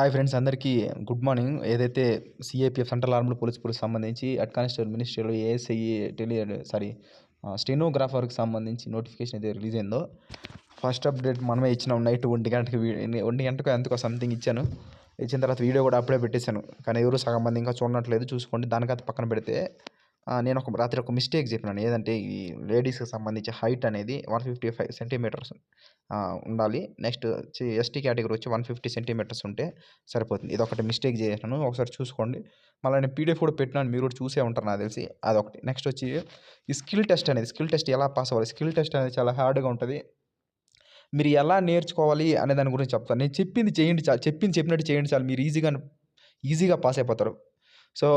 Hi friends అందరికీ good morning ఏదైతే CAPF central armed police police సంబంధించి హెడ్ కానిస్టేబుల్ మినిస్ట్రీలో ఏఎస్ఐ టెలి సారీ స్టెనోగ్రాఫర్కి సంబంధించి నోటిఫికేషన్ అయితే రిలీజ్ అయిందో ఫస్ట్ అప్డేట్ మనమే ఇచ్చినాం నైట్ ఒంటి గంటకి ఒంటి గంటకు ఎంతకో సంథింగ్ ఇచ్చాను. ఇచ్చిన తర్వాత వీడియో కూడా అప్పుడే పెట్టేశాను. కానీ ఎవరు సగం మంది ఇంకా చూడట్లేదు చూసుకోండి. దానికైతే పక్కన పెడితే నేను ఒక రాత్రి ఒక మిస్టేక్ చెప్పినాను. ఏదంటే ఈ లేడీస్కి సంబంధించి హైట్ అనేది వన్ ఫిఫ్టీ ఫైవ్ సెంటీమీటర్స్ ఉండాలి. నెక్స్ట్ వచ్చి ఎస్టీ కేటగిరీ వచ్చి వన్ ఫిఫ్టీ సెంటీమీటర్స్ ఉంటే సరిపోతుంది. ఇది ఒకటి మిస్టేక్ చేసినాను. ఒకసారి చూసుకోండి. మళ్ళీ నేను పీడిఎఫ్ కూడా పెట్టినాను. మీరు కూడా చూసే ఉంటారు నాకు తెలిసి. అదొకటి. నెక్స్ట్ వచ్చి ఈ స్కిల్ టెస్ట్ అనేది స్కిల్ టెస్ట్ ఎలా పాస్ అవ్వాలి? స్కిల్ టెస్ట్ అనేది చాలా హార్డ్గా ఉంటుంది. మీరు ఎలా నేర్చుకోవాలి అనే దాని గురించి చెప్తాను. నేను చెప్పింది చేయండి చాలు. చెప్పింది చెప్పినట్టు చేయండి చాలు. మీరు ఈజీగా ఈజీగా పాస్ అయిపోతారు. సో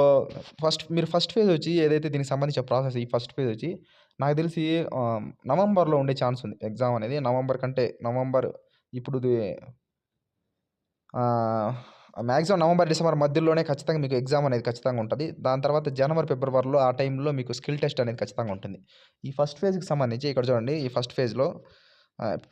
ఫస్ట్ మీరు ఫస్ట్ ఫేజ్ వచ్చి ఏదైతే దీనికి సంబంధించిన ప్రాసెస్ ఈ ఫస్ట్ ఫేజ్ వచ్చి నాకు తెలిసి నవంబర్లో ఉండే ఛాన్స్ ఉంది ఎగ్జామ్ అనేది. నవంబర్ కంటే నవంబర్ ఇప్పుడు మ్యాక్సిమం నవంబర్ డిసెంబర్ మధ్యలోనే ఖచ్చితంగా మీకు ఎగ్జామ్ అనేది ఖచ్చితంగా ఉంటుంది. దాని తర్వాత జనవరి ఫిబ్రవరిలో ఆ టైంలో మీకు స్కిల్ టెస్ట్ అనేది ఖచ్చితంగా ఉంటుంది. ఈ ఫస్ట్ ఫేజ్కి సంబంధించి ఇక్కడ చూడండి ఈ ఫస్ట్ ఫేజ్లో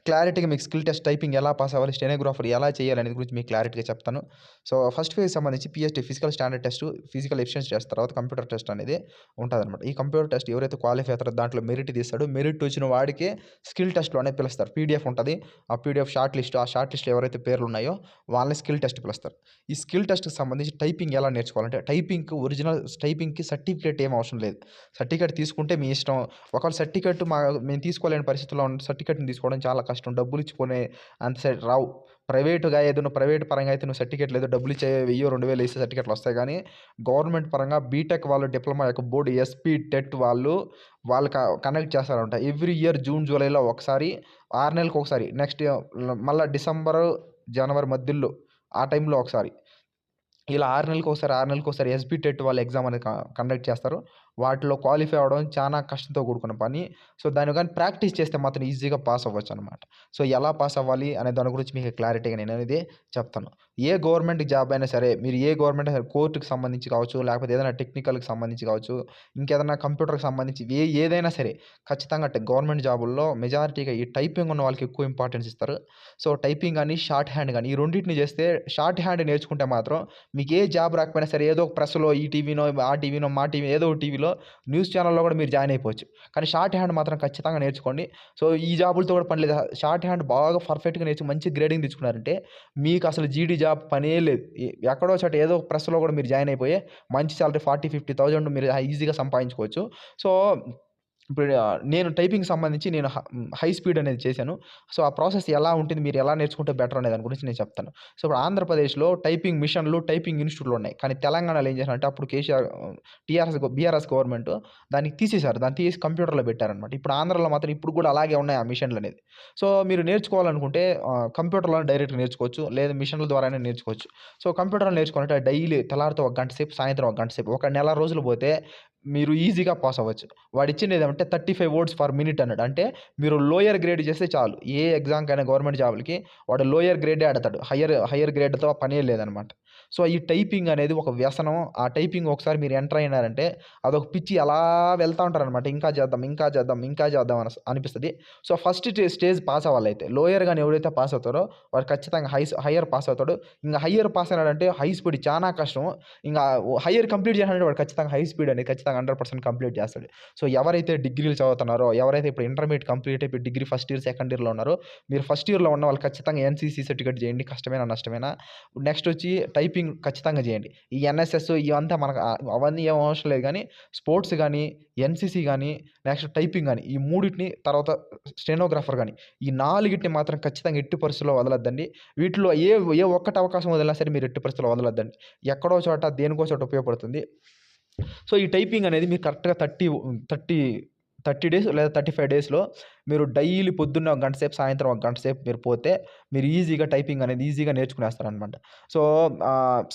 క్లారిటీగా మీకు స్కిల్ టెస్ట్ టైపింగ్ ఎలా పాస్ అవ్వాలి స్టెనోగ్రాఫర్ ఎలా చేయాలి అనేది గురించి మీకు క్లారిటీగా చెప్తాను. సో ఫస్ట్ ఫేజ్ సంబంధించి PST physical standard test physical efficiency test తర్వాత కంప్యూటర్ టెస్ట్ అనేది ఉంటుందన్నమాట. ఈ కంప్యూటర్ టెస్ట్ ఎవరైతే క్వాలిఫై అవుతారో దాంట్లో మెరిట్ తీస్తాడో. మెరిట్ వచ్చిన వాడికి స్కిల్ టెస్ట్లోనే పిలుస్తారు. పీడిఎఫ్ ఉంటుంది. ఆ పీడిఎఫ్ షార్ట్ లిస్ట్ ఆ షార్ట్ లిస్ట్ ఎవరైతే పేర్లు ఉన్నాయో వాళ్ళని స్కిల్ టెస్ట్ పిలుస్తారు. ఈ స్కిల్ టెస్ట్కి సంబంధించి టైపింగ్ ఎలా నేర్చుకోవాలంటే టైపింగ్కి ఒరిజినల్ టైపింగ్కి సర్టిఫికేట్ ఏం అవసరం లేదు. సర్టిఫికేట్ తీసుకుంటే మీ ఇష్టం. ఒకవేళ సర్టిఫికేట్ మా మేము తీసుకోలేని పరిస్థితుల్లో ఉన్న సర్టిఫికేట్ని తీసుకోవడం చాలా కష్టం. డబ్బులు ఇచ్చిపోనే అంత సెట్ రావు. ప్రైవేటుగా ఏదైనా ప్రైవేట్ పరంగా అయితే నువ్వు సర్టిఫికేట్ లేదు డబ్బులు ఇచ్చే వెయ్యి రెండు వేలు ఇస్తే సర్టిఫికేట్లు వస్తాయి. కానీ గవర్నమెంట్ పరంగా బీటెక్ వాళ్ళు డిప్లొమా యొక్క బోర్డు ఎస్పీ టెట్ వాళ్ళు వాళ్ళు కనెక్ట్ చేస్తారంట. ఎవ్రీ ఇయర్ జూన్ జూలైలో ఒకసారి ఆరు నెలలకు ఒకసారి నెక్స్ట్ మళ్ళీ డిసెంబర్ జనవరి మధ్యలో ఆ టైంలో ఒకసారి. ఇలా ఆరు నెలలకు ఒకసారి ఆరు నెలలకు ఒకసారి ఎస్బీ టెట్ వాళ్ళు ఎగ్జామ్ అనేది కండక్ట్ చేస్తారు. వాటిలో క్వాలిఫై అవ్వడం చాలా కష్టంతో కూడుకున్న పని. సో దాని కానీ ప్రాక్టీస్ చేస్తే మాత్రం ఈజీగా పాస్ అవ్వచ్చు అనమాట సో ఎలా పాస్ అవ్వాలి అనే దాని గురించి మీకు క్లారిటీగా నేను అనేది చెప్తాను. ఏ గవర్నమెంట్ జాబ్ అయినా సరే మీరు ఏ గవర్నమెంట్ కోర్టుకి సంబంధించి కావచ్చు లేకపోతే ఏదైనా టెక్నికల్కి సంబంధించి కావచ్చు ఇంకేదైనా కంప్యూటర్కి సంబంధించి ఏ ఏదైనా సరే ఖచ్చితంగా గవర్నమెంట్ జాబుల్లో మెజారిటీగా ఈ టైపింగ్ ఉన్న వాళ్ళకి ఎక్కువ ఇంపార్టెన్స్ ఇస్తారు. సో టైపింగ్ కానీ షార్ట్ హ్యాండ్ కానీ ఈ రెండింటిని చేస్తే షార్ట్ హ్యాండ్ నేర్చుకుంటే మాత్రం మీకు ఏ జాబ్ రాకపోయినా సరే ఏదో ఒక ప్రెస్లో ఈ టీవీనో ఆ టీవీనో మా టీవీ ఏదో ఒక ఛానల్లో న్యూస్ ఛానల్లో కూడా మీరు జాయిన్ అయిపోవచ్చు. కానీ షార్ట్ హ్యాండ్ మాత్రం ఖచ్చితంగా నేర్చుకోండి. సో ఈ జాబులతో కూడా పని లేదు. షార్ట్ హ్యాండ్ బాగా పర్ఫెక్ట్గా నేర్చుకుని మంచి గ్రేడింగ్ తెచ్చుకున్నారంటే మీకు అసలు జీడీ జాబ్ పనే లేదు. ఎక్కడో చోట ఏదో ప్రెస్లో కూడా మీరు జాయిన్ అయిపోయి మంచి సాలరీ ఫార్టీ ఫిఫ్టీ థౌజండ్ మీరు ఈజీగా సంపాదించుకోవచ్చు. సో ఇప్పుడు నేను టైపింగ్ సంబంధించి నేను హై స్పీడ్ అనేది చేశాను. సో ఆ ప్రాసెస్ ఎలా ఉంటుంది మీరు ఎలా నేర్చుకుంటే బెటర్ అనే దాని గురించి నేను చెప్తాను. సో ఇప్పుడు ఆంధ్రప్రదేశ్లో టైపింగ్ మిషన్లు టైపింగ్ ఇన్స్టిట్యూట్లు ఉన్నాయి. కానీ తెలంగాణలో ఏం చేశారంటే అప్పుడు కేసీఆర్ టీఆర్ఎస్ బీఆర్ఎస్ గవర్నమెంట్ దానికి తీసేశారు. దాన్ని తీసి కంప్యూటర్లో పెట్టారనమాట ఇప్పుడు ఆంధ్రలో మాత్రం ఇప్పుడు కూడా అలాగే ఉన్నాయి ఆ మిషన్లు అనేది. సో మీరు నేర్చుకోవాలనుకుంటే కంప్యూటర్లో డైరెక్ట్ నేర్చుకోవచ్చు. లేదా మిషన్ల ద్వారానే నేర్చుకోవచ్చు. సో కంప్యూటర్లో నేర్చుకోవాలంటే డైలీ తెల్లారితో ఒక గంట సేపు సాయంత్రం ఒక గంట సేపు ఒక నెల రోజులు పోతే మీరు ఈజీగా పాస్ అవ్వచ్చు. వాడు ఇచ్చింది ఏదంటే thirty five words per minute అన్నాడు. అంటే మీరు లోయర్ గ్రేడ్ చేస్తే చాలు. ఏ ఎగ్జామ్కైనా గవర్నమెంట్ జాబ్లకి వాడు లోయర్ గ్రేడే ఆడతాడు. హయ్యర్ హయ్యర్ గ్రేడ్తో పనే లేదనమాట. సో ఈ టైపింగ్ అనేది ఒక వ్యసనం. ఆ టైపింగ్ ఒకసారి మీరు ఎంటర్ అయినారంటే అదొక పిచ్చి అలా వెళ్తూ ఉంటారనమాట. ఇంకా చేద్దాం ఇంకా చేద్దాం ఇంకా చేద్దాం అని అనిపిస్తుంది. సో ఫస్ట్ స్టేజ్ పాస్ అవ్వాలైతే లోయర్ కానీ ఎవరైతే పాస్ అవుతారో వాడు ఖచ్చితంగా హై హయ్యర్ పాస్ అవుతాడు. ఇంకా హయ్యర్ పాస్ అయినాడంటే హై స్పీడ్ చాలా కష్టం. ఇంకా హయ్యర్ కంప్లీట్ చేయాలంటే వాడు ఖచ్చితంగా హై స్పీడ్ అనేది ఖచ్చితంగా హండ్రెడ్ పర్సెంట్ కంప్లీట్ చేస్తాడు. సో ఎవరైతే డిగ్రీలు చదువుతున్నారో ఎవరైతే ఇప్పుడు ఇంటర్మీడియట్ కంప్లీట్ అయిపోయి డిగ్రీ ఫస్ట్ ఇయర్ సెకండ్ ఇయర్లో ఉన్నారో మీరు ఫస్ట్ ఇయర్లో ఉన్న వాళ్ళు ఖచ్చితంగా ఎన్సీసీ సర్టిఫికేట్ చేయండి. కష్టమైన నష్టమైనా? నెక్స్ట్ వచ్చి టైపింగ్ ఖచ్చితంగా చేయండి. ఈ ఎన్ఎస్ఎస్ ఇవంతా మనకు అవన్నీ ఏం అవసరం లేదు కానీ స్పోర్ట్స్ కానీ ఎన్సీసీ కానీ నెక్స్ట్ టైపింగ్ కానీ ఈ మూడింటిని తర్వాత స్టెనోగ్రాఫర్ కానీ ఈ నాలుగింటిని మాత్రం ఖచ్చితంగా ఎట్టి పరిస్థితుల్లో వదలొద్దండి. వీటిలో ఏ ఏ ఒక్కటి అవకాశం వదిలినా సరే మీరు ఎట్టి పరిస్థితుల్లో వదలొద్దండి. ఎక్కడో చోట దేనికో చోట ఉపయోగపడుతుంది. సో ఈ టైపింగ్ అనేది మీరు కరెక్ట్గా థర్టీ థర్టీ థర్టీ డేస్ లేదా థర్టీ ఫైవ్ డేస్లో మీరు డైలీ పొద్దున్న ఒక గంట సేపు సాయంత్రం ఒక గంట సేపు మీరు పోతే మీరు ఈజీగా టైపింగ్ అనేది ఈజీగా నేర్చుకునేస్తారనమాట సో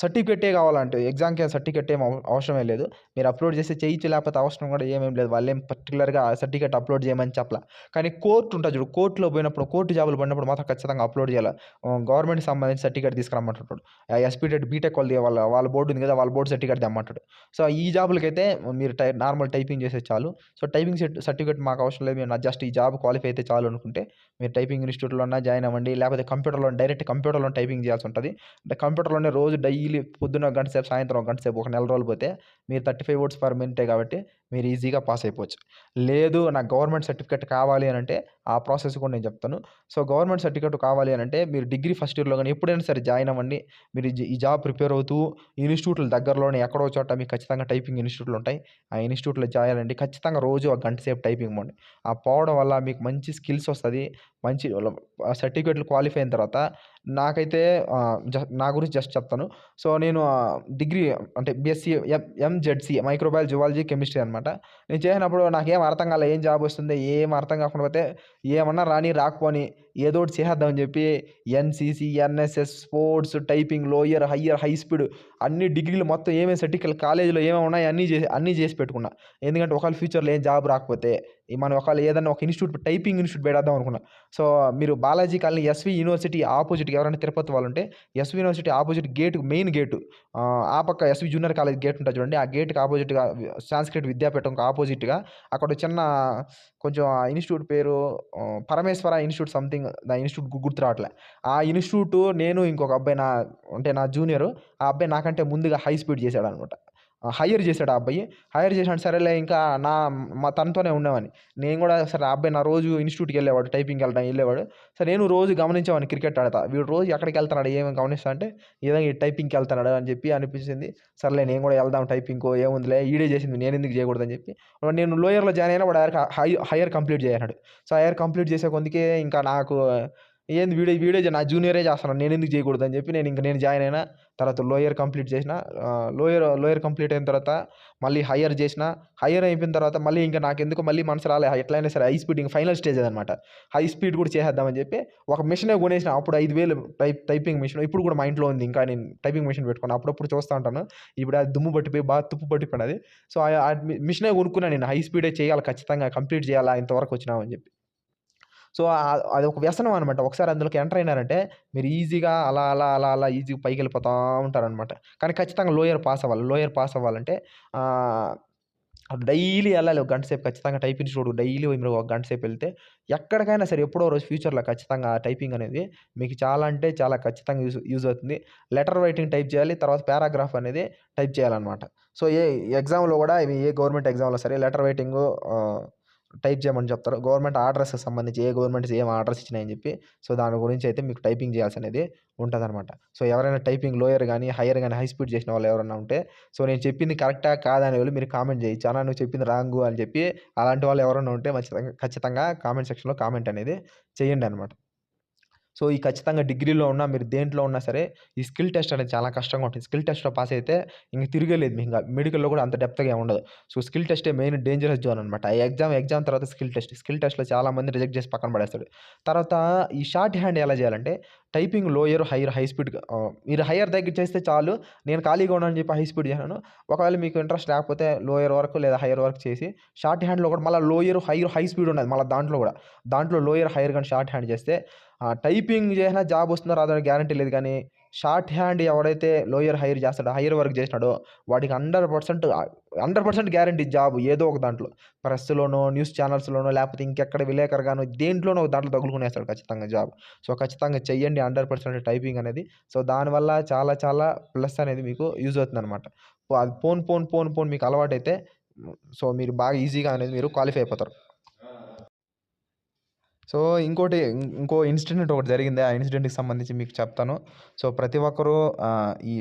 సర్టిఫికెటే కావాలంటే ఎగ్జామ్కి సర్టిఫికెట్ ఏం అవసరమే లేదు. మీరు అప్లోడ్ చేస్తే చేయొచ్చు లేకపోతే అవసరం కూడా ఏమేం లేదు. వాళ్ళు ఏం పర్టికులర్గా సర్టిఫికేట్ అప్లోడ్ చేయమని చెప్పలా. కానీ కోర్టు ఉంటుంది చూడు కోర్టులో పోయినప్పుడు కోర్టు జాబులు పడినప్పుడు మాత్రం ఖచ్చితంగా అప్లోడ్ చేయాలి? గవర్నమెంట్ సంబంధించి సర్టిఫికేట్ తీసుకురమ్మంటాడు ఎస్పీటెడ్ బీటెక్ వాళ్ళది వాళ్ళ వాళ్ళ బోర్డు ఉంది కదా వాళ్ళ బోర్డు సర్టిఫికేట్ తెమ్మంటాడు. సో ఈ జాబులకైతే మీరు టై నార్మల్ టైపింగ్ చేసే చాలు. సో టైపింగ్ సర్టిఫికేట్ మాకు అవసరం లేదు. మేము జస్ట్ ఈ జాబ్ జాబ్ క్వాలిఫై అయితే చాలు అనుకుంటే మీరు టైపింగ్ ఇన్స్టిట్యూట్లో ఉన్నా జాయిన్ అవ్వండి లేకపోతే కంప్యూటర్లో డైరెక్ట్ కంప్యూటర్లో టైపింగ్ చేయాల్సి ఉంటుంది. అంటే కంప్యూటర్లోనే రోజు డైలీ పొద్దున్న గంట సేపు సాయంత్రం గంట సేపు ఒక నెల రోజులు పోతే మీరు థర్టీ ఫైవ్ వర్డ్స్ పర్ మినిటే కాబట్టి మీరు ఈజీగా పాస్ అయిపోవచ్చు. లేదు నాకు గవర్నమెంట్ సర్టిఫికేట్ కావాలి అని అంటే ఆ ప్రాసెస్ కూడా నేను చెప్తాను. సో గవర్నమెంట్ సర్టిఫికేట్ కావాలి అని అంటే మీరు డిగ్రీ ఫస్ట్ ఇయర్లో కానీ ఎప్పుడైనా సరే జాయిన్ అవ్వండి. మీరు ఈ- జాబ్ ప్రిపేర్ అవుతూ ఇన్స్టిట్యూట్ల దగ్గరలోనే ఎక్కడో చోట మీకు ఖచ్చితంగా టైపింగ్ ఇన్స్టిట్యూట్లు ఉంటాయి. ఆ ఇన్స్టిట్యూట్లో జాయిన్ అవ్వండి. ఖచ్చితంగా రోజు ఒక గంట సేపు టైపింగ్ ఇవ్వండి. ఆ పోవడం వల్ల మీకు మంచి స్కిల్స్ వస్తుంది. మంచి సర్టిఫికేట్లు క్వాలిఫై అయిన తర్వాత నాకైతే నా గురించి జస్ట్ చెప్తాను. సో నేను డిగ్రీ అంటే BSc MZC microbiology zoology chemistry అనమాట. నేను చేసినప్పుడు నాకేం అర్థం కాలే ఏం జాబ్ వస్తుంది ఏం అర్థం కాకుండా పోతే ఏమన్నా రాని రాకపోని ఏదో ఒకటి చేసేద్దామని చెప్పి NCC NSS sports typing lower higher high speed అన్ని డిగ్రీలు మొత్తం ఏమేమి సర్టిఫికెట్ కాలేజీలో ఏమేమి ఉన్నాయి అన్నీ చేసి అన్నీ చేసి పెట్టుకున్నా. ఎందుకంటే ఒకవేళ ఫ్యూచర్లో ఏం జాబ్ రాకపోతే మనం ఒకవేళ ఏదైనా ఒక ఇన్స్టిట్యూట్ టైపింగ్ ఇన్స్టిట్యూట్ పెడదాం అనుకున్నా. సో మీరు Balaji colony SV university opposite ఎవరైనా తిరుపతి వాళ్ళు ఉంటే SV university opposite gate main gate ఆ పక్క ఎస్వి జూనియర్ కాలేజ్ గేట్ ఉంటుంది చూడండి. ఆ గేట్కి ఆపోజిట్గా సాంస్క్రిట్ విద్యాపీఠంకి ఆపోజిట్గా అక్కడ చిన్న కొంచెం ఇన్స్టిట్యూట్ పేరు పరమేశ్వర ఇన్స్టిట్యూట్ సంథింగ్ నా ఇన్స్టిట్యూట్ గుర్తు రావట్లే ఆ ఇన్స్టిట్యూట్ నేను ఇంకొక అబ్బాయి నా అంటే నా జూనియర్ ఆ అబ్బాయి నాకంటే ముందుగా హై స్పీడ్ చేశాడు అనమాట హైయర్ చేశాడు ఆ అబ్బాయి. హైయర్ చేశాడు. సరేలే ఇంకా నా మా తనతోనే ఉండేవాడిని. నేను కూడా సరే ఆ అబ్బాయి నా రోజు ఇన్స్టిట్యూట్కి వెళ్ళేవాడు టైపింగ్కి వెళ్ళడం వెళ్ళేవాడు. సరే నేను రోజు గమనించేవాడిని క్రికెట్ ఆడతా. వీడు రోజు ఎక్కడికి వెళ్తున్నాడు ఏమేమి గమనిస్తా అంటే ఏదో ఈ టైపింగ్కి వెళ్తున్నాడు అని చెప్పి అనిపించింది. సర్లే నేను కూడా వెళ్దాం టైపింగ్కో ఏముందిలే ఈడే చేసింది నేను ఎందుకు చేయకూడదని చెప్పి. నేను లోయర్లో జాయిన్ అయినా వాడు హైయర్ హై హైయర్ కంప్లీట్ చేయన్నాడు సో హైయర్ కంప్లీట్ చేసే కొందికే ఇంకా నాకు ఏంది వీడియో వీడియో నా జూనియరే చేస్తున్నాను నేను ఎందుకు చేయకూడదు అని చెప్పి నేను ఇంకా నేను జాయిన్ అయినా తర్వాత లోయర్ కంప్లీట్ చేసిన లోయర్ లోయర్ కంప్లీట్ అయిన తర్వాత మళ్ళీ హయ్యర్ చేసిన హయ్యర్ అయిపోయిన తర్వాత మళ్ళీ ఇంకా నాకు ఎందుకు మళ్ళీ మనసు రాలే ఎట్లయినా సరే హై స్పీడ్ ఇంకా ఫైనల్ స్టేజ్ అనమాట హై స్పీడ్ కూడా చేసేద్దామని చెప్పి ఒక మిషనే కొనేసిన అప్పుడు ఐదు వేలు టైప్ టైపింగ్ మిషన్ ఇప్పుడు కూడా మా ఇంట్లో ఉంది ఇంకా నేను టైపింగ్ మిషన్ పెట్టుకున్నాను అప్పుడప్పుడు చూస్తూ ఉంటాను. ఇప్పుడు అది దుమ్ము పట్టిపోయి బాగా తుప్పు పట్టిపోయినది. సో ఆ- మిషనే కొనుక్కున్నాను నేను హై స్పీడే చేయాలి ఖచ్చితంగా కంప్లీట్ చేయాలా ఇంతవరకు వచ్చినామని చెప్పి. సో అది ఒక వ్యసనం అనమాట ఒకసారి అందులోకి ఎంటర్ అయినారంటే మీరు ఈజీగా అలా అలా అలా అలా ఈజీగా పైకి వెళ్ళిపోతూ ఉంటారనమాట కానీ ఖచ్చితంగా లోయర్ పాస్ అవ్వాలి. లోయర్ పాస్ అవ్వాలంటే డైలీ వెళ్ళాలి. ఒక గంట సేపు ఖచ్చితంగా టైపింగ్ చూడు. డైలీ మీరు ఒక గంట సేపు వెళ్తే ఎక్కడికైనా సరే ఎప్పుడో రోజు ఫ్యూచర్లో ఖచ్చితంగా టైపింగ్ అనేది మీకు చాలా అంటే చాలా ఖచ్చితంగా యూజ్ యూజ్ అవుతుంది. లెటర్ రైటింగ్ టైప్ చేయాలి. తర్వాత పారాగ్రాఫ్ అనేది టైప్ చేయాలన్నమాట. సో ఏ ఎగ్జామ్లో కూడా ఇవి ఏ గవర్నమెంట్ ఎగ్జామ్లో సరే లెటర్ రైటింగ్ టైప్ చేయమని చెప్తారు. గవర్నమెంట్ ఆర్డర్స్కి సంబంధించి ఏ గవర్నమెంట్స్ ఏం ఆర్డర్స్ ఇచ్చినాయని చెప్పి సో దాని గురించి అయితే మీకు టైపింగ్ చేయాల్సి అనేది ఉంటుందన్నమాట. సో ఎవరైనా టైపింగ్ లోయర్ కానీ హైయర్ కానీ హై స్పీడ్ చేసిన వాళ్ళు ఎవరైనా ఉంటే సో నేను చెప్పింది కరెక్టా కాదని అనే వాళ్ళు మీరు కామెంట్ చేయొచ్చు అలా నువ్వు చెప్పింది రాంగు అని చెప్పి అలాంటి వాళ్ళు ఎవరైనా ఉంటే ఖచ్చితంగా ఖచ్చితంగా కామెంట్ సెక్షన్లో కామెంట్ అనేది చేయండి అనమాట సో ఈ ఖచ్చితంగా డిగ్రీలో ఉన్నా మీరు దేంట్లో ఉన్నా సరే ఈ స్కిల్ టెస్ట్ అనేది చాలా కష్టంగా ఉంటుంది. స్కిల్ టెస్ట్లో పాస్ అయితే ఇంక తిరగలేదు మీకు ఇంకా మెడికల్లో కూడా అంత డెప్త్గా ఉండదు. సో స్కిల్ టెస్టే మెయిన్ డేంజరస్ జోన్ అనమాట ఈ ఎగ్జామ్ ఎగ్జామ్ తర్వాత స్కిల్ టెస్ట్. స్కిల్ టెస్ట్లో చాలా మంది రిజెక్ట్ చేసి పక్కన పడేస్తాడు తర్వాత ఈ షార్ట్ హ్యాండ్ ఎలా చేయాలంటే typing lower higher high speed మీరు హైయర్ దగ్గర చేస్తే చాలు నేను ఖాళీగా ఉన్నాను చెప్పి హై స్పీడ్ చేశాను. ఒకవేళ మీకు ఇంట్రెస్ట్ లేకపోతే లోయర్ వరకు లేదా హైయర్ వరకు చేసి షార్ట్ హ్యాండ్లో కూడా మళ్ళీ లోయర్ హైయర్ హై స్పీడ్ ఉన్నది మళ్ళీ దాంట్లో కూడా. దాంట్లో లోయర్ హైయర్ కానీ షార్ట్ హ్యాండ్ చేస్తే టైపింగ్ చేసినా జాబ్ వస్తుందో రాదో గ్యారంటీ లేదు కానీ షార్ట్ హ్యాండ్ ఎవడైతే లోయర్ హైర్ చేస్తాడో హైయర్ వర్క్ చేసినాడో వాడికి hundred percent hundred percent guarantee job ఏదో ఒక దాంట్లో. ప్రెస్లోనో న్యూస్ ఛానల్స్లోనో లేకపోతే ఇంకెక్కడ విలేకరుగానో దేంట్లోనో ఒక దాంట్లో తగులుకునేస్తాడు ఖచ్చితంగా జాబ్. సో ఖచ్చితంగా చెయ్యండి హండ్రెడ్ పర్సెంట్ టైపింగ్ అనేది. సో దానివల్ల చాలా చాలా ప్లస్ అనేది మీకు యూజ్ అవుతుంది అనమాట అది పోన్ పోన్ పోన్ పోన్ మీకు అలవాటైతే సో మీరు బాగా ఈజీగా అనేది మీరు క్వాలిఫై అయిపోతారు. సో ఇంకోటి ఇంకో ఇన్సిడెంట్ ఒకటి జరిగింది. ఆ ఇన్సిడెంట్కి సంబంధించి మీకు చెప్తాను. సో ప్రతి ఒక్కరూ ఈ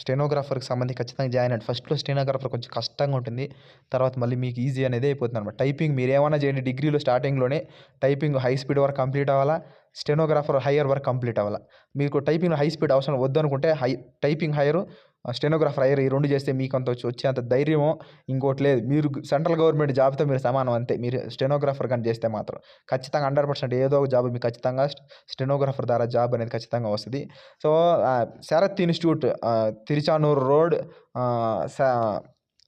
స్టెనోగ్రాఫర్కి సంబంధించి ఖచ్చితంగా జాయిన్ అండి ఫస్ట్లో స్టెనోగ్రాఫర్ కొంచెం కష్టంగా ఉంటుంది. తర్వాత మళ్ళీ మీకు ఈజీ అనేది అయిపోతుంది అనమాట టైపింగ్ మీరు ఏమైనా చేయండి డిగ్రీలో స్టార్టింగ్లోనే టైపింగ్ హై స్పీడ్ వరకు కంప్లీట్ అవ్వాలా? స్టెనోగ్రాఫర్ హైయర్ వరకు కంప్లీట్ అవ్వాలా? మీకు టైపింగ్ హై స్పీడ్ అవసరం వద్దనుకుంటే హై టైపింగ్ హైయర్ స్టెనోగ్రాఫర్ అయ్యారు ఈ రెండు చేస్తే మీకు అంత వచ్చి వచ్చేంత ధైర్యమో ఇంకోటి లేదు. మీరు సెంట్రల్ గవర్నమెంట్ జాబ్తో మీరు సమానం అంతే. మీరు స్టెనోగ్రాఫర్ కానీ చేస్తే మాత్రం. ఖచ్చితంగా హండ్రెడ్ పర్సెంట్ ఏదో ఒక జాబ్ మీకు ఖచ్చితంగా స్టెనోగ్రాఫర్ ద్వారా జాబ్ అనేది ఖచ్చితంగా వస్తుంది. So Sharath institute Tiruchanur road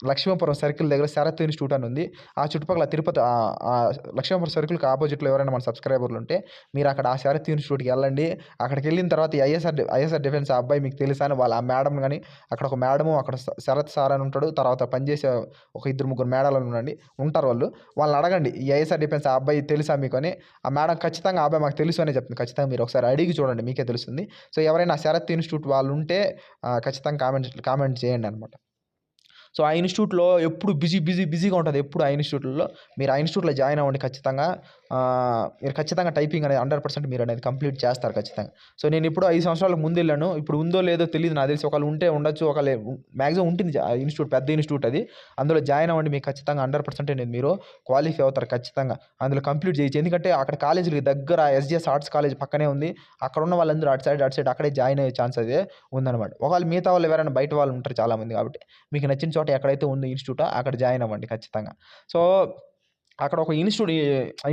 Lakshmipuram circle దగ్గర శరత్ ఇన్స్టిట్యూట్ అని ఉంది. ఆ చుట్టుపక్కల తిరుపతి ఆ- లక్ష్మీపురం సర్కిల్కి ఆపోజిట్లో ఎవరైనా మన సబ్స్క్రైబర్లు ఉంటే మీరు అక్కడ ఆ శరత్ ఇన్స్టిట్యూట్కి వెళ్ళండి. అక్కడికి వెళ్ళిన తర్వాత ఐఎస్ఆర్ ఐఎస్ఆర్ డిఫెన్స్ ఆ అబ్బాయి మీకు తెలుసా అని వాళ్ళ ఆ మేడం కానీ అక్కడ ఒక మేడము అక్కడ శరత్ సార్ అని ఉంటాడు. తర్వాత పనిచేసే ఒక ఇద్దరు ముగ్గురు మేడాలు ఉండండి. ఉంటారు వాళ్ళు. వాళ్ళని అడగండి ఈ ఐఎస్ఆర్ డిఫెన్స్ ఆ అబ్బాయి తెలుసా మీకు అని. ఆ మేడం ఖచ్చితంగా ఆ అబ్బాయి మాకు తెలుసు అని చెప్తుంది. ఖచ్చితంగా మీరు ఒకసారి అడిగి చూడండి మీకే తెలుస్తుంది. సో ఎవరైనా శరత్ ఇన్స్టిట్యూట్ వాళ్ళు ఉంటే ఖచ్చితంగా కామెంట్ కామెంట్ చేయండి అనమాట సో ఆ ఇన్స్టిట్యూట్లో ఎప్పుడు బిజీ బిజీ బిజీగా ఉంటుంది. ఎప్పుడు ఆ ఇన్స్టిట్యూట్లో మీరు ఆ ఇన్స్టిట్యూట్లో జాయిన్ అవ్వండి ఖచ్చితంగా. మీరు ఖచ్చితంగా టైపింగ్ అనేది హండ్రెడ్ పర్సెంట్ మీరు అనేది కంప్లీట్ చేస్తారు ఖచ్చితంగా. సో నేను ఇప్పుడు ఐదు సంవత్సరాలకు ముందు వెళ్ళాను. ఇప్పుడు ఉందో లేదో తెలియదు నాకు తెలిసి ఒకళ్ళు ఉంటే ఉండొచ్చు ఒకళ్ళు మ్యాక్సిమం ఉంటుంది ఆ ఇన్స్టిట్యూట్ పెద్ద ఇన్స్టిట్యూట్ అది. అందులో జాయిన్ అవ్వండి మీకు ఖచ్చితంగా హండ్రెడ్ పర్సెంట్ అనేది మీరు క్వాలిఫై అవుతారు ఖచ్చితంగా. అందులో కంప్లీట్ చేయొచ్చు. ఎందుకంటే అక్కడ కాలేజీకి దగ్గర ఎస్జిఎస్ ఆర్ట్స్ కాలేజ్ పక్కనే ఉంది. అక్కడ ఉన్న వాళ్ళందరూ అటు సైడ్ అటు సైడ్ అక్కడే జాయిన్ అయ్యే ఛాన్స్ అదే ఉందన్నమాట. ఒకవేళ మిగతా వాళ్ళు ఎవరైనా బయట వాళ్ళు ఉంటారు చాలామంది కాబట్టి మీకు నచ్చిన చోట ఎక్కడైతే ఉంది ఇన్స్టిట్యూట్ అక్కడ జాయిన్ అవ్వండి ఖచ్చితంగా. సో అక్కడ ఒక ఇన్స్టిట్యూట్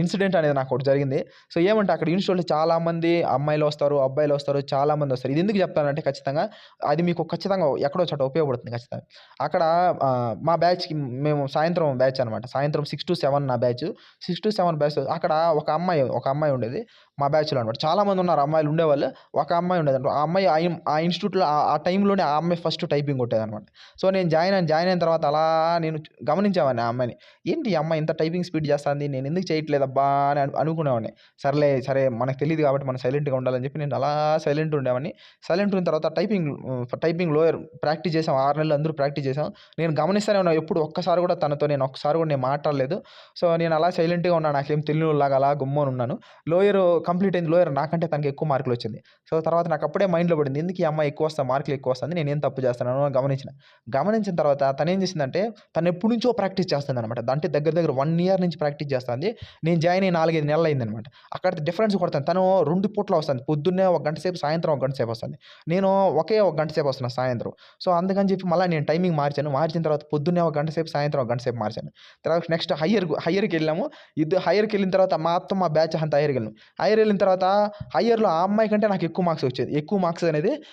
ఇన్సిడెంట్ అనేది నాకు ఒకటి జరిగింది. సో ఏమంటే అక్కడ ఇన్స్టిట్యూట్లో చాలామంది అమ్మాయిలు వస్తారు అబ్బాయిలు వస్తారు చాలామంది వస్తారు. ఇది ఎందుకు చెప్తానంటే ఖచ్చితంగా అది మీకు ఖచ్చితంగా ఎక్కడో చోట ఉపయోగపడుతుంది ఖచ్చితంగా. అక్కడ మా బ్యాచ్కి మేము సాయంత్రం బ్యాచ్ అనమాట సాయంత్రం సిక్స్ టు సెవెన్ నా batch. Six to seven batch అక్కడ ఒక అమ్మాయి ఒక అమ్మాయి ఉండేది. మా బ్యాచ్లో అనమాట చాలామంది ఉన్నారు అమ్మాయిలు ఉండేవాళ్ళు. ఒక అమ్మాయి ఉండేది అనమాట ఆ అమ్మాయి ఆ ఆ ఇన్స్టిట్యూట్లో ఆ- టైంలోనే ఆ అమ్మాయి ఫస్ట్ టైపింగ్ కొట్టేది అనమాట సో నేను జాయిన్ అయిన జాయిన్ అయిన తర్వాత అలా నేను గమనించేవాడిని ఆ అమ్మాయిని. ఏంటి ఈ అమ్మాయి ఇంత టైపింగ్ స్పీడ్ చేస్తుంది? నేను ఎందుకు చేయట్లేదబ్బా అని అనుకునేవాడిని. సర్లే సరే మనకు తెలియదు కాబట్టి మనం సైలెంట్గా ఉండాలని చెప్పి నేను అలా సైలెంట్ ఉండేవాడిని. సైలెంట్ ఉన్న తర్వాత టైపింగ్ టైపింగ్ లోయర్ ప్రాక్టీస్ చేసాం ఆరు నెలలు అందరూ ప్రాక్టీస్ చేసాం నేను గమనిస్తానే ఉన్నా ఎప్పుడు ఒక్కసారి కూడా తనతో నేను ఒక్కసారి కూడా నేను మాట్లాడలేదు. సో నేను అలా సైలెంట్గా ఉన్నాను. నాకేం తెలియలాగా అలా గుమ్మని ఉన్నాను. లోయర్ కంప్లీట్ అయింది లోయర్ నాకంటే తనకి ఎక్కువ మార్కులు వచ్చింది. సో తర్వాత నాకు అప్పుడే మైండ్లో పడింది. ఎందుకు ఈ అమ్మాయి ఎక్కువ వస్తా? మార్కులు ఎక్కువ వస్తుంది నేను ఏం తప్పు చేస్తాను గమనించిన. గమనించిన తర్వాత తను ఏం చేసిందంటే తను ఎప్పటి నుంచో ప్రాక్టీస్ చేస్తుంది అనమాట అంటే దగ్గర దగ్గర వన్ ఇయర్ నుంచి ప్రాక్టీస్ చేస్తుంది. నేను జాయిన్ అయ్యి నాలుగైదు నెలలు అయిందనమాట అక్కడ డిఫరెన్స్ కొడతాను. తను రెండు పూట్ల వస్తుంది. పొద్దున్నే ఒక గంట సేపు సాయంత్రం ఒక గంట సేపు వస్తుంది. నేను ఒకే ఒక గంట సేపు వస్తున్నాను సాయంత్రం. సో అందుకని చెప్పి మళ్ళీ నేను టైమింగ్ మార్చాను. మార్చిన తర్వాత పొద్దున్నే ఒక గంట సేపు సాయంత్రం ఒక గంట సేపు మార్చాను. తర్వాత నెక్స్ట్ హయ్యర్ హయ్యర్కి వెళ్ళాము. ఇద్దరు హయ్యర్కి వెళ్ళిన తర్వాత మా అత్త మా బ్యాచ్ అంతా హయ్యర్కి వెళ్ళాము హైయర్ వెళ్ళిన తర్వాత హయ్యర్లో ఆ అమ్మాయి కంటే నాకు ఎక్కువ మార్క్స్ వచ్చేది. ఎక్కువ మార్క్స్ అనేది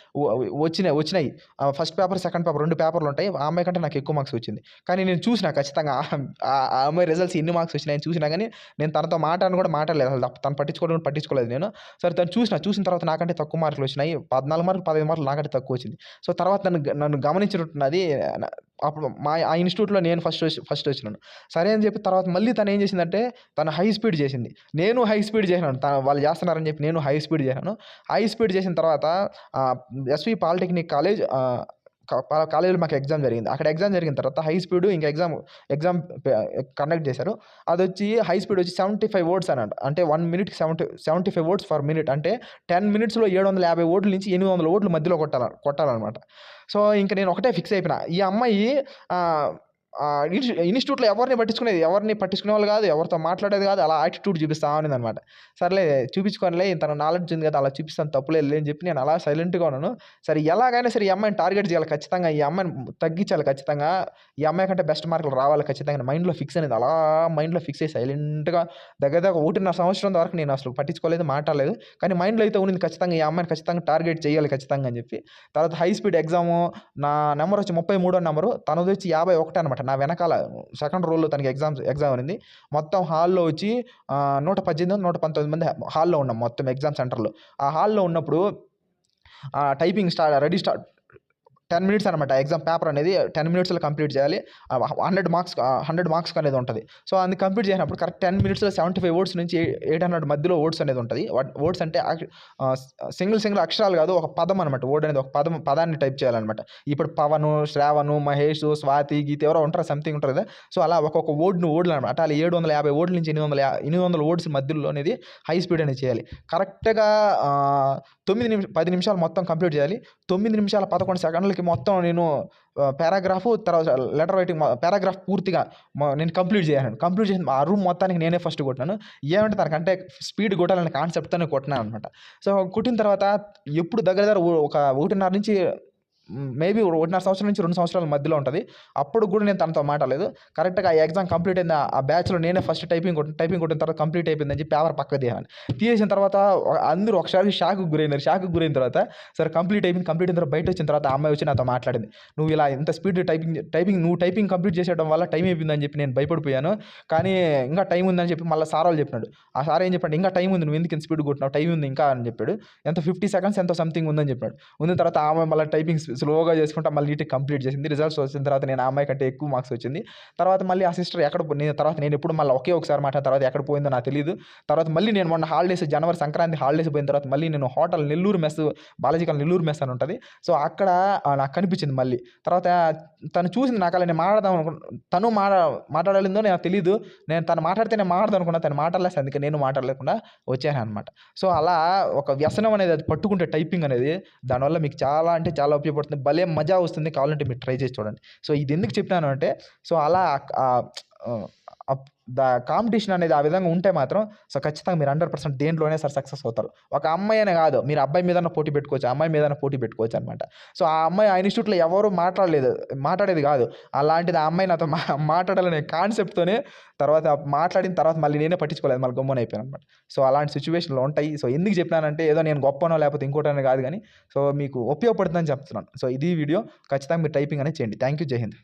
వచ్చినాయి వచ్చినాయి. ఫస్ట్ పేపర్ సెకండ్ పేపర్ రెండు పేపర్లు ఉంటాయి. ఆ అమ్మాయి కంటే నాకు ఎక్కువ మార్క్స్ వచ్చింది. కానీ నేను చూసిన ఖచ్చితంగా ఆ- అమ్మాయి రిజల్ట్స్ ఎన్ని మార్క్స్ వచ్చినాయని చూసినా కానీ నేను తనతో మాట్లాడను కూడా మాట్లాడలేదు. అసలు తను పట్టించుకోవడం కూడా పట్టించుకోలేదు నేను. సరే తను చూసిన చూసిన తర్వాత నాకంటే తక్కువ మార్కులు వచ్చినాయి. పద్నాలుగు మార్కులు పదహైదు మార్కులు నాకంటే తక్కువ వచ్చింది. సో తర్వాత నన్ను నన్ను గమనించినట్టున్నది అప్పుడు మా ఆ ఇన్స్టిట్యూట్లో నేను ఫస్ట్ ఫస్ట్ వచ్చినాను. సరే అని చెప్పి తర్వాత మళ్ళీ తను ఏం చేసిందంటే తను హై స్పీడ్ చేసింది. నేను హై స్పీడ్ చేసినాను. తను వాళ్ళు చేస్తున్నారని చెప్పి నేను హై స్పీడ్ చేశాను. హై స్పీడ్ చేసిన తర్వాత ఎస్వి పాలిటెక్నిక్ కాలేజ్ కాలేజీలో మాకు ఎగ్జామ్ జరిగింది. అక్కడ ఎగ్జామ్ జరిగిన తర్వాత హై స్పీడ్ ఇంకా ఎగ్జామ్ ఎగ్జామ్ కండక్ట్ చేశారు. అది వచ్చి హై స్పీడ్ వచ్చి సెవెంటీ ఫైవ్ వర్డ్స్ అని అంటే one మినిట్కి seventy seventy five words for minute. అంటే టెన్ మినిట్స్లో ఏడు వందల యాభై ఓట్ల నుంచి ఎనిమిది వందల ఓట్ల మధ్యలో కొట్టాల కొట్టాలన్నమాట సో ఇంకా నేను ఒకటే ఫిక్స్ అయిపోయినా. ఈ అమ్మాయి ఇన్స్టిట్యూట్లో ఎవరిని పట్టించుకునేది? ఎవరిని పట్టించుకునే వాళ్ళు కాదు ఎవరితో మాట్లాడేది కాదు అలా యాటిట్యూడ్ చూపిస్తా ఉన్నది అనమాట సర్లే చూపించుకోనిలే తన నాలెడ్జ్ ఉంది కదా అలా చూపిస్తాను తప్పులేదు అని చెప్పి నేను అలా సైలెంట్గా ఉన్నాను. సరే ఎలాగైనా సరే ఈ అమ్మాయిని టార్గెట్ చేయాలి ఖచ్చితంగా. ఈ అమ్మాయిని తగ్గించాలి ఖచ్చితంగా. ఈ అమ్మాయి కంటే బెస్ట్ మార్కులు రావాలి ఖచ్చితంగా. మైండ్లో ఫిక్స్ అనేది అలా మైండ్లో ఫిక్స్ అయ్యి సైలెంట్గా దగ్గర దగ్గర ఒకటిన్నర సంవత్సరం వరకు నేను అసలు పట్టించుకోలేదు మాట్లాడలేదు. కానీ మైండ్లో అయితే ఉన్నింది ఖచ్చితంగా ఈ అమ్మాయిని ఖచ్చితంగా టార్గెట్ చేయాలి ఖచ్చితంగా అని చెప్పి. తర్వాత హై స్పీడ్ ఎగ్జాము నా నెంబర్ వచ్చి ముప్పై మూడో నెంబరు తనది వచ్చి యాభై ఒకటి అనమాట నా వెనకాల సెకండ్ రోల్లో తనకి ఎగ్జామ్స్ ఎగ్జామ్ అనింది. మొత్తం హాల్లో వచ్చి నూట పద్దెనిమిది నూట పంతొమ్మిది మంది హాల్లో ఉన్నాం మొత్తం ఎగ్జామ్ సెంటర్లో ఆ హాల్లో ఉన్నప్పుడు typing start ready start ten minutes అనమాట ఎగ్జామ్ పేపర్ అనేది టెన్ మినిట్స్లో కంప్లీట్ చేయాలి. హండ్రెడ్ మార్క్స్ హండ్రెడ్ మార్క్స్ అనేది ఉంటుంది. సో అది కంప్లీట్ చేసినప్పుడు కరెక్ట్ టెన్ మినిట్స్లో సెవెంటీ ఫైవ్ వర్డ్స్ నుంచి ఎయిట్ హండ్రెడ్ మధ్యలో వర్డ్స్ అనేది ఉంటుంది. వర్డ్స్ అంటే సింగిల్ సింగిల్ అక్షరాలు కాదు ఒక పదం అనమాట వర్డ్ అనేది ఒక పదం పదాన్ని టైప్ చేయాలన్నమాట. ఇప్పుడు పవను శ్రావణు మహేష్ స్వాతి గీత ఎవరో ఉంటారు సంథింగ్ ఉంటుంది కదా. సో అలా ఒక్కొక్క వర్డ్ను ఓడ్లు అనమాట అలా ఏడు వందల యాభై ఓడ్ల నుంచి ఎనిమిది వందల ఎనిమిది వందల ఓట్స్ మధ్యలో అనేది హై స్పీడ్ అనేది చేయాలి. కరెక్ట్గా తొమ్మిది నిమిషం పది నిమిషాలు మొత్తం కంప్లీట్ చేయాలి. తొమ్మిది నిమిషాల పదకొండు సెకండ్లకి మొత్తం నేను పారాగ్రాఫ్ తర్వాత లెటర్ రైటింగ్ పారాగ్రాఫ్ పూర్తిగా నేను కంప్లీట్ చేశాను. కంప్లీట్ చేసిన ఆ రూమ్ మొత్తానికి నేనే ఫస్ట్ కొట్టినాను. ఏమంటే తనకంటే స్పీడ్ కొట్టాలనే కాన్సెప్ట్తోనే కొట్టినాను అనమాట. సో కొట్టిన తర్వాత ఎప్పుడు దగ్గర దగ్గర ఒక ఒకటిన్నర నుంచి మేబీ ఒకటిన్నర సంవత్సరం నుంచి రెండు సంవత్సరాల మధ్యలో ఉంటుంది. అప్పుడు కూడా నేను తనతో మాట్లాడలేదు. కరెక్ట్గా ఆ ఎగ్జామ్ కంప్లీట్ అయింది ఆ బ్యాచ్లో నేనే ఫస్ట్ టైపింగ్ కొట్టి టైపింగ్ కొట్టిన తర్వాత కంప్లీట్ అయిపోయిందని చెప్పి పేపర్ పక్క తీయాలని తీసిన తర్వాత అందరూ ఒకసారి షాక్ గురైనారు. షాక్ గురైన తర్వాత సరే కంప్లీట్ అయిపోయింది కంప్లీట్ అయిన తర్వాత బయట వచ్చిన తర్వాత ఆ అమ్మాయి వచ్చి నాతో మాట్లాడింది. నువ్వు ఇలా ఇంత స్పీడ్ టైపింగ్ టైపింగ్ నువ్వు టైపింగ్ కంప్లీట్ చేసేయడం వల్ల టైం అయిపోయిందని చెప్పి నేను భయపడిపోయాను. కానీ ఇంకా టైం ఉందని చెప్పి మళ్ళీ సార్ వాళ్ళు చెప్పినాడు. ఆ సార్ ఏం చెప్పాడు? ఇంకా టైం ఉంది నువ్వు ఎందుకు ఇంత స్పీడ్ కొట్టినావు? టైం ఉంది ఇంకా అని చెప్పాడు. ఎంత ఫిఫ్టీ సెకండ్స్ ఎంతో సంథింగ్ ఉందని చెప్పాడు ఉన్న తర్వాత ఆమె మళ్ళీ టైపింగ్ స్లోగా చేసుకుంటా మళ్ళీ నీట్గా కంప్లీట్ చేసింది. రిజల్ట్స్ వచ్చిన తర్వాత నేను ఆ అమ్మాయి కంటే ఎక్కువ మార్క్స్ వచ్చింది. తర్వాత మళ్ళీ ఆ సిస్టర్ ఎక్కడ నేను తర్వాత నేను ఎప్పుడు మళ్ళీ ఒకే ఒకసారి మాట్లాడిన తర్వాత ఎక్కడ పోయిందో నాకు తెలియదు తర్వాత మళ్ళీ నేను మొన్న హాలిడేస్ జనవరి సంక్రాంతి హాలిడేస్ పోయిన తర్వాత మళ్ళీ నేను hotel Nellore mess Balaji Nellore mess అని ఉంటుంది. సో అక్కడ నాకు కనిపించింది మళ్ళీ. తర్వాత తను చూసింది నాకు అలా నేను మాట్లాడదాం అనుకున్నా తను మాట్లా మాట్లాడలేదో నాకు తెలియదు నేను తను మాట్లాడితే నేను మాట్లాడదాం అనుకున్నా తను మాట్లాడలేదు. అందుకే నేను మాట్లాడలేకుండా వచ్చాను అనమాట సో అలా ఒక వ్యసనం అనేది అది పట్టుకుంటే టైపింగ్ అనేది దానివల్ల మీకు చాలా అంటే చాలా ఉపయోగపడుతుంది. భలే మజా వస్తుంది కావాలంటే మీరు ట్రై చేసి చూడండి. సో ఇది ఎందుకు చెప్పినాను అంటే సో అలా ద కాంపిటీషన్ అనేది ఆ విధంగా ఉంటే మాత్రం సో ఖచ్చితంగా మీరు హండ్రెడ్ పర్సెంట్ దేంట్లోనే సార్ సక్సెస్ అవుతారు. ఒక అమ్మాయి అనే కాదు మీరు అబ్బాయి మీద పోటీ పెట్టుకోవచ్చు అమ్మాయి మీద పోటీ పెట్టుకోవచ్చు అనమాట సో ఆ అమ్మాయి ఆ ఇన్స్టిట్యూట్లో ఎవరు మాట్లాడలేదు మాట్లాడేది కాదు. అలాంటిది ఆ అమ్మాయి నాతో మా మాట్లాడాలనే కాన్సెప్ట్తోనే తర్వాత మాట్లాడిన తర్వాత మళ్ళీ నేనే పట్టించుకోలేదు మళ్ళీ గమ్మున అయిపోయాను అనమాట సో అలాంటి సిచ్యువేషన్లో ఉంటాయి. సో ఎందుకు చెప్పినానంటే ఏదో నేను గొప్పనో లేకపోతే ఇంకోటనే కాదు కానీ సో మీకు ఉపయోగపడుతుందని చెప్తున్నాను. సో ఇది వీడియో. ఖచ్చితంగా మీరు టైపింగ్ అనేది చేయండి. థ్యాంక్ యూ జై హింద్